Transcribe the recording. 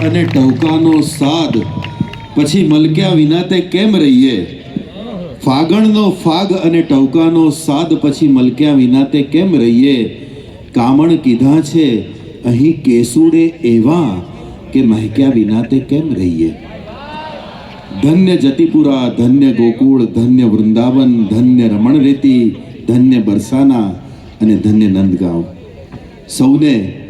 અને ટહુકાનો સાદ. પછી મલક્યા વિના તે કેમ રહીએ? ફાગણનો ફાગ અને ટહુકાનો સાદ પછી મલક્યા વિના તે કેમ રહીએ? કામણ કીધા છે, અહીં કેસુડે એવા કે મહેક્યા વિના તે કેમ રહીએ? ધન્ય જતિપુરા, ધન્ય ગોકુળ, ધન્ય વૃંદાવન, ધન્ય રમણ રેતી, ધન્ય બરસાના અને ધન્ય નંદગાંવ. સૌને